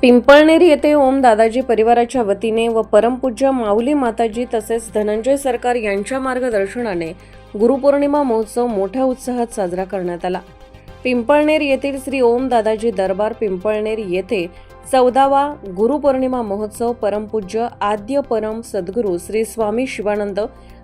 पिंपळनेर येथे ओम दादाजी परिवाराच्या वतीने व परमपूज्य माऊली माताजी तसेच धनंजय सरकार यांच्या मार्गदर्शनाने गुरुपौर्णिमा महोत्सव मोठ्या उत्साहात साजरा करण्यात आला. पिंपळनेर येथील श्री ओम दादाजी दरबार पिंपळनेर येथे चौदावा गुरुपौर्णिमा महोत्सव परमपूज्य आद्य परम सद्गुरू श्री स्वामी शिवानंद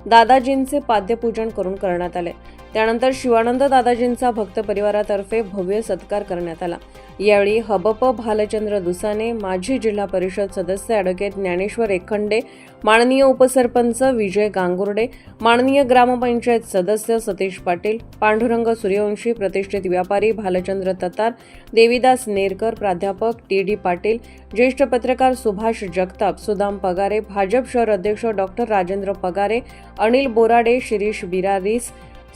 दादाजींचे पाद्यपूजन करून करण्यात आले. त्यानंतर शिवानंद दादाजींचा भक्त परिवारातर्फे भव्य सत्कार करण्यात आला. यावेळी हबप भालचंद्र दुसाने माजी जिल्हा परिषद सदस्य ॲडव्होकेट ज्ञानेश्वर एखंडे माननीय उपसरपंच विजय गांगुर्डे माननीय ग्रामपंचायत सदस्य सतीश पाटील पांडुरंग सूर्यवंशी प्रतिष्ठित व्यापारी भालचंद्र ततार देवीदास नेरकर प्राध्यापक टी डी पाटील ज्येष्ठ पत्रकार सुभाष जगताप सुदाम पगारे भाजप शहर अध्यक्ष डॉक्टर राजेंद्र पगारे अनिल बोराडे शिरीष बिरारीस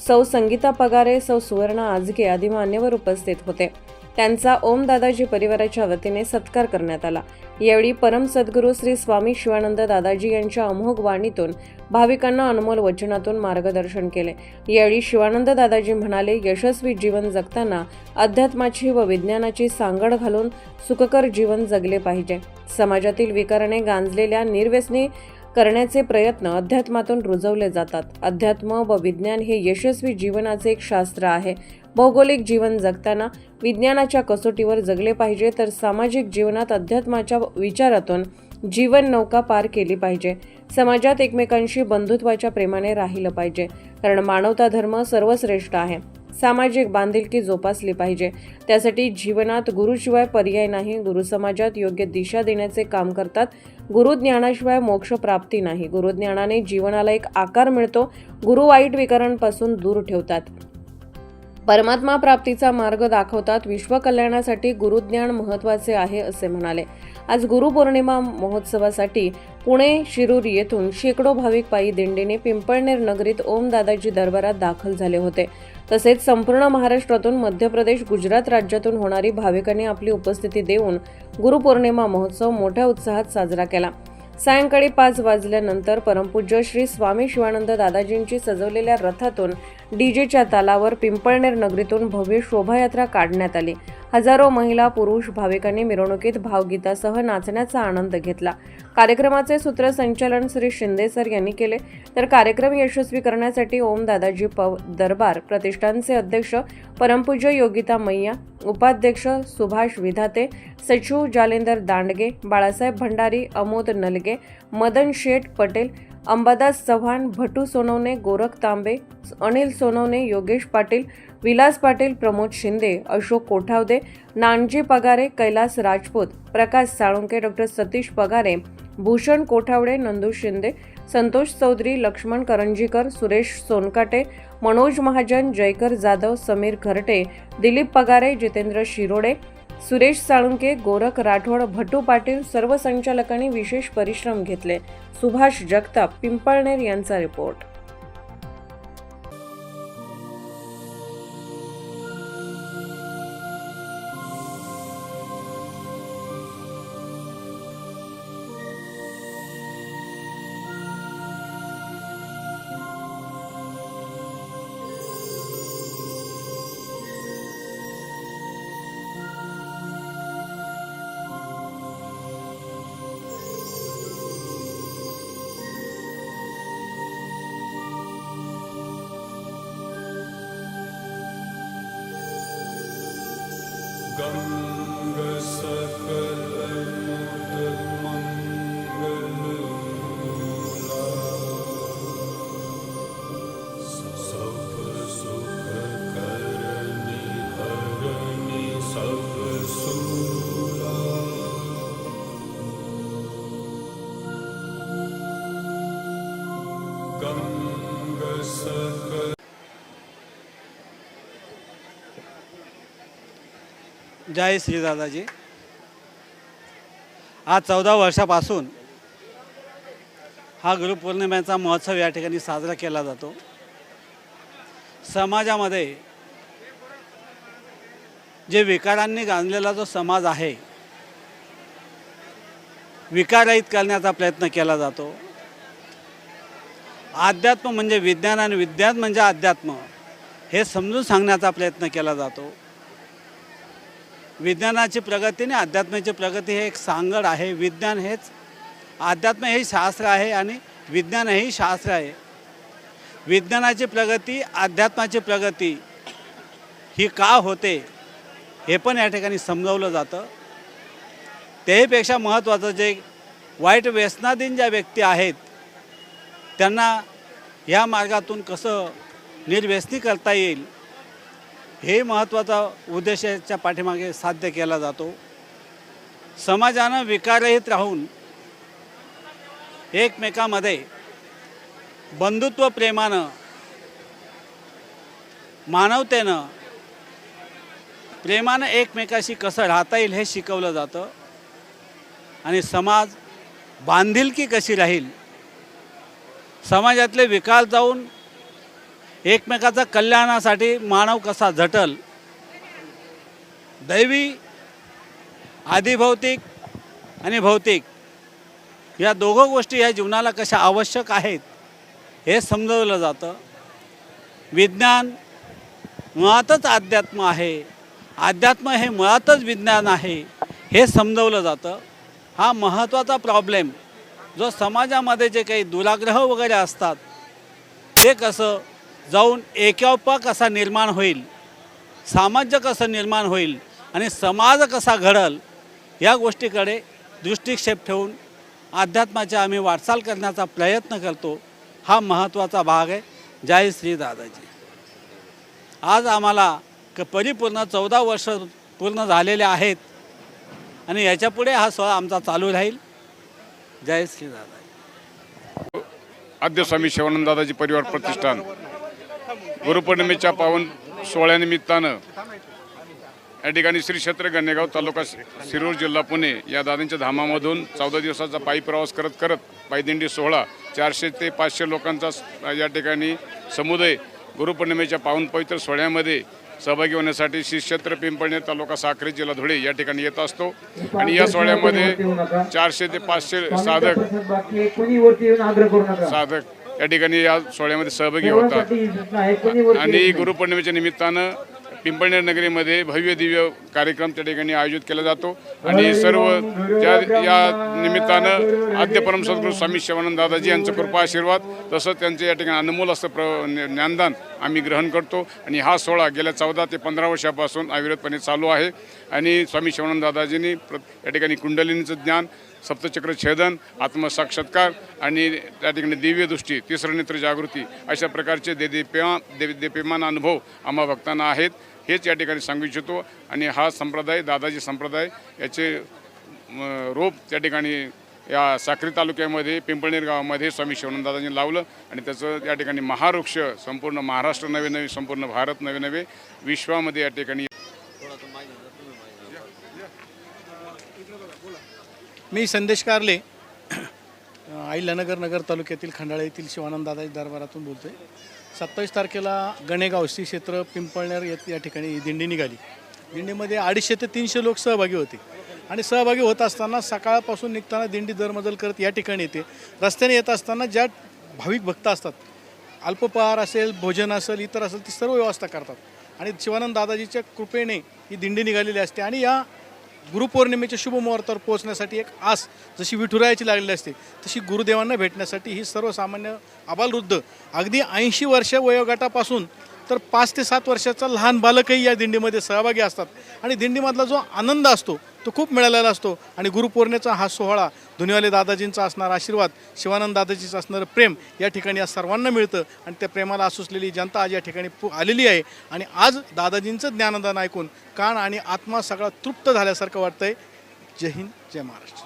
सौ संगीता पगारे सौ सुवर्णा आजगे आदी मान्यवर उपस्थित होते. त्यांचा ओम दादाजी परिवाराच्या वतीने सत्कार करण्यात आला. यावेळी परम सद्गुरू श्री स्वामी शिवानंद दादाजी यांच्या अमोघ वाणीतून भाविकांना अनमोल वचनातून मार्गदर्शन केले. यावेळी शिवानंद दादाजी म्हणाले यशस्वी जीवन जगताना अध्यात्माची व विज्ञानाची सांगड घालून सुखकर जीवन जगले पाहिजे. समाजातील विकाराने गांजलेल्या निर्व्यसनी करण्याचे प्रयत्न अध्यात्मातून रुजवले जातात. अध्यात्म व विज्ञान हे यशस्वी जीवनाचे एक शास्त्र आहे. भौगोलिक जीवन जगताना विज्ञानाच्या कसोटीवर जगले पाहिजे तर सामाजिक जीवनात अध्यात्माच्या विचारातून जीवन नौका पार केली पाहिजे. समाजात एकमेकांशी बंधुत्वाच्या प्रेमाने राहिलं पाहिजे. कारण मानवता धर्म सर्वश्रेष्ठ आहे. सामाजिक बांधिलकी जोपासली पाहिजे. त्यासाठी जीवनात गुरुशिवाय पर्याय नाही गुरु समाजात योग्य दिशा देण्याचे काम करतात. गुरुज्ञानाशिवाय मोक्ष प्राप्ती नाही. गुरुज्ञानाने जीवनाला एक आकार मिळतो. गुरु वाईट विकारांपासून दूर ठेवतात. परमात्मा प्राप्तीचा मार्ग दाखवतात विश्वकल्याणासाठी गुरुज्ञान महत्त्वाचे आहे असे म्हणाले. आज गुरुपौर्णिमा महोत्सवासाठी पुणे शिरूर येथून शेकडो भाविक पायी दिंडीने पिंपळनेर नगरीत ओम दादाजी दरबारात दाखल झाले होते. तसेच संपूर्ण महाराष्ट्रातून मध्य प्रदेश गुजरात राज्यातून होणारी भाविकांनी आपली उपस्थिती देऊन गुरुपौर्णिमा महोत्सव मोठ्या उत्साहात साजरा केला. सायंकाळी पाच वाजल्यानंतर परमपूज्य श्री स्वामी शिवानंद दादाजींची सजवलेल्या रथातून डीजेच्या तालावर पिंपळनेर नगरीतून भव्य शोभायात्रा काढण्यात आली. हजारो महिला पुरुष भाविकांनी मिरवणुकीत भावगीतासह नाचण्याचा आनंद घेतला. कार्यक्रमाचे सूत्रसंचालन श्री शिंदे सर यांनी केले. तर कार्यक्रम यशस्वी करण्यासाठी ओम दादाजी पव दरबार प्रतिष्ठानचे अध्यक्ष परमपूज्य योगिता मैया उपाध्यक्ष सुभाष विधाते सचिव जालेंदर दांडगे बाळासाहेब भंडारी अमोद नलगे मदन शेठ पटेल अंबादास चव्हाण भटू सोनवणे गोरख तांबे अनिल सोनवणे योगेश पाटील विलास पाटील प्रमोद शिंदे अशोक कोठावदे नानजी पगारे कैलास राजपूत प्रकाश साळुंके डॉक्टर सतीश पगारे भूषण कोठावडे नंदू शिंदे संतोष चौधरी लक्ष्मण करंजीकर सुरेश सोनकाटे मनोज महाजन जयकर जाधव समीर घरटे दिलीप पगारे जितेंद्र शिरोडे सुरेश साळुंके गोरख राठोड भटू पाटील सर्व संचालकांनी विशेष परिश्रम घेतले. सुभाष जगताप पिंपळनेर यांचा रिपोर्ट. जय श्री दादाजी. आज चौदा वर्षापासून हा गुरुपौर्णिमेचा महोत्सव या ठिकाणी साजरा केला जातो. समाजामध्ये जे विकारांनी गांजलेला जो समाज आहे विकारहित करण्याचा प्रयत्न केला जातो. अध्यात्म म्हणजे विज्ञान आणि विज्ञान म्हणजे अध्यात्म हे समजून सांगण्याचा प्रयत्न केला जातो. विज्ञानाची प्रगती आणि अध्यात्माची प्रगती हे एक सांगड आहे. विज्ञान हेच अध्यात्म हे शास्त्र आहे आणि विज्ञान हेही शास्त्र आहे. विज्ञानाची प्रगती अध्यात्माची प्रगती ही का होते हे पण या ठिकाणी समजावलं जातं. त्याहीपेक्षा महत्त्वाचं जे वाईट व्यसनाधीन ज्या व्यक्ती आहेत त्यांना या मार्गातून कसं निर्व्यसनी करता येईल हे महत्त्वाचा उद्देशाच्या पाठीमागे साध्य केला जातो. समाजानं विकारहित राहून एकमेकामध्ये बंधुत्व प्रेमानं मानवतेनं प्रेमानं एकमेकाशी कसं राहता येईल हे शिकवलं जातं. आणि समाज बांधिलकी कशी राहील समाजातले विकास जाऊन एकमेकाचा कल्याणासाठी मानव कसा झटल? दैवी आधिभौतिक आणि भौतिक या दोघं गोष्टी या जीवनाला कशा आवश्यक आहेत हे समजवलं जातं. विज्ञान मुळातच अध्यात्म आहे. अध्यात्म हे मुळातच विज्ञान आहे हे समजवलं जातं. हा महत्त्वाचा प्रॉब्लेम जो समाजामध्ये जे काही दुराग्रह वगैरे असतात ते कसं जाऊन एकोपा कसा निर्माण होईल सामाज्य कसं निर्माण होईल आणि समाज कसा घडल या गोष्टीकडे दृष्टिक्षेप ठेवून अध्यात्माच्या आम्ही वाटचाल करण्याचा प्रयत्न करतो. हा महत्त्वाचा भाग आहे. जय श्री दादाजी. आज आम्हाला क परिपूर्ण चौदा वर्ष पूर्ण झालेले आहेत आणि याच्यापुढे हा सोहळा आमचा चालू राहील. जय श्रीनारायण. दादा आद्य स्वामी शिवानंद परिवार प्रतिष्ठान. गुरुपौर्णिमेच्या पावन सोहळ्यानिमित्तानं या ठिकाणी श्री क्षेत्र गणेगाव तालुका शिरूर जिल्हा पुणे या दादांच्या धामामधून चौदा दिवसाचा पायी प्रवास करत करत पायदिंडी सोहळा चारशे ते पाचशे लोकांचा या ठिकाणी समुदाय गुरुपौर्णिमेच्या पावन पवित्र सोहळ्यामध्ये सहभागी होण्यासाठी श्री क्षेत्र पिंपळणे तालुका साखरे जिल्हा धुळे या ठिकाणी येत असतो. आणि या सोहळ्यामध्ये चारशे ते पाचशे साधक साधक या ठिकाणी या सोहळ्यामध्ये सहभागी होतात. आणि. गुरुपौर्णिमेच्या निमित्तानं पिंपळनेर नगरीमध्ये भव्य दिव्य कार्यक्रम त्या ठिकाणी आयोजित केला जातो. आणि सर्व त्या या निमित्तानं आद्य परम सद्गुरू स्वामी शिवानंद दादाजी यांचं कृपा आशीर्वाद तसंच त्यांचं या ठिकाणी अनमोल असं प्र ज्ञानदान आम्ही ग्रहण करतो. आणि हा सोहळा गेल्या चौदा ते पंधरा वर्षापासून अविरतपणे चालू आहे. आणि स्वामी शिवानंद दादाजींनी प्र या ठिकाणी कुंडलिनीचं ज्ञान सप्तचक्र छेदन आत्मसाक्षात्कार आणि त्या ठिकाणी दिव्य दृष्टी तिसरं नेत्र जागृती अशा प्रकारचे देदीप्यमा दे देपेमान अनुभव आम्हा भक्तांना आहेत. हेच या ठिकाणी सांगू इच्छितो. आणि हा संप्रदाय दादाजी संप्रदाय याचे रोप त्या ठिकाणी या साक्री तालुक्यामध्ये पिंपळनेर गावामध्ये स्वामी शिवानंद लावलं आणि त्याचं या ठिकाणी महावृक्ष संपूर्ण महाराष्ट्र नवे नवे संपूर्ण भारत नवे नवे विश्वामध्ये या ठिकाणी मी संदेश कारले आईलानगर नगर तालुक्यातील खंडाळा येथील शिवानंद दादाजी दरबारातून बोलतो आहे सत्तावीस तारखेला गणेगाव श्री क्षेत्र पिंपळनेर येत या ठिकाणी दिंडी निघाली. दिंडीमध्ये अडीचशे ते तीनशे लोक सहभागी होते. आणि सहभागी होत असताना सकाळपासून निघताना दिंडी दरमजल करत या ठिकाणी येते. रस्त्याने येत असताना ज्या भाविक भक्त असतात अल्पपहार असेल भोजन असेल इतर असेल ती सर्व व्यवस्था करतात. आणि शिवानंद दादाजीच्या कृपेने ही दिंडी निघालेली असते. आणि या गुरुपौर्णिमेच्या शुभमुहूर्तावर पोहोचण्यासाठी एक आस जशी विठुरायाची लागलेली असते तशी गुरुदेवांना भेटण्यासाठी ही सर्वसामान्य आबालवृद्ध अगदी ऐंशी वर्ष वयोगटापासून तर पाच ते सात वर्षाचा लहान बालकही या दिंडीमध्ये सहभागी असतात. आणि दिंडीमधला जो आनंद असतो तो खूप मिळालेला असतो. आणि गुरुपौर्णिमेचा हा सोहळा धुनीवाले दादाजींचा असणारा आशीर्वाद शिवानंद दादाजीचं असणारं प्रेम या ठिकाणी आज सर्वांना मिळतं आणि त्या प्रेमाला असलेली जनता आज या ठिकाणी पु- आलेली आहे. आणि आज दादाजींचं ज्ञानदान ऐकून कान आणि आत्मा सगळा तृप्त झाल्यासारखं वाटतंय. जय हिंद जय महाराष्ट्र.